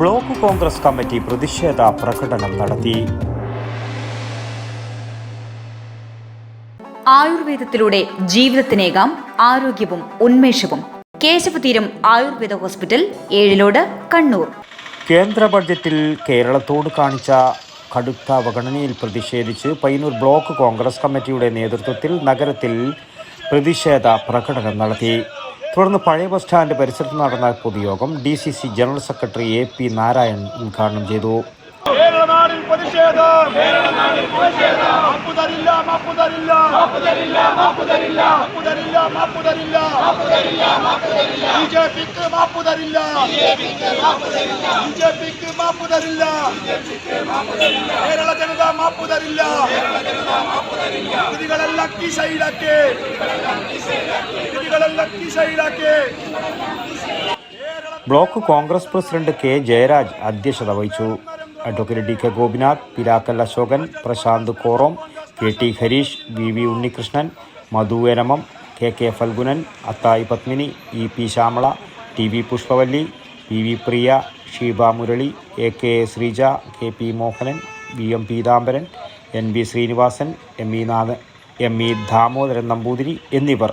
Block Congress committee പ്രതിഷേധ പ്രകടനം നടത്തി. ആയുർവേദത്തിലൂടെ ജീവിതത്തിനേകാം ആരോഗ്യവും ഉന്മേഷവും. കേശവതീരം ആയുർവേദ ഹോസ്പിറ്റൽ ഏഴിലോട് കണ്ണൂർ. കേന്ദ്ര ബഡ്ജറ്റിൽ കേരളത്തോട് കാണിച്ച കടുത്ത അവഗണനയിൽ പ്രതിഷേധിച്ച് പയ്യന്നൂർ ബ്ലോക്ക് കോൺഗ്രസ് കമ്മിറ്റിയുടെ നേതൃത്വത്തിൽ നഗരത്തിൽ പ്രതിഷേധ പ്രകടനം നടത്തി. തുടർന്ന് പഴയ ബസ് സ്റ്റാൻഡ് പരിസരത്ത് നടന്ന പൊതുയോഗം D C C general secretary A P Narayanan ഉദ്ഘാടനം ചെയ്തു. കേരള ജനത മാപ്പു തരില്ല വിധികളെല്ലാം കീശയിലാക്കി block Congress president K Jayaraj അധ്യക്ഷത വഹിച്ചു. Advocate D K Gopinath Pilakkal Ashokan Prashanth Korom K T Harish V V Unnikrishnan Madhu എനമം K K Phalgunan Athayi Padmini E P Shyamala T V Pushpavalli P V Priya Sheeba Murali A K Sreeja K P Mohanan V M Peethambaran N B Srinivasan M E Natha M E Damodaran Namboothiri എന്നിവർ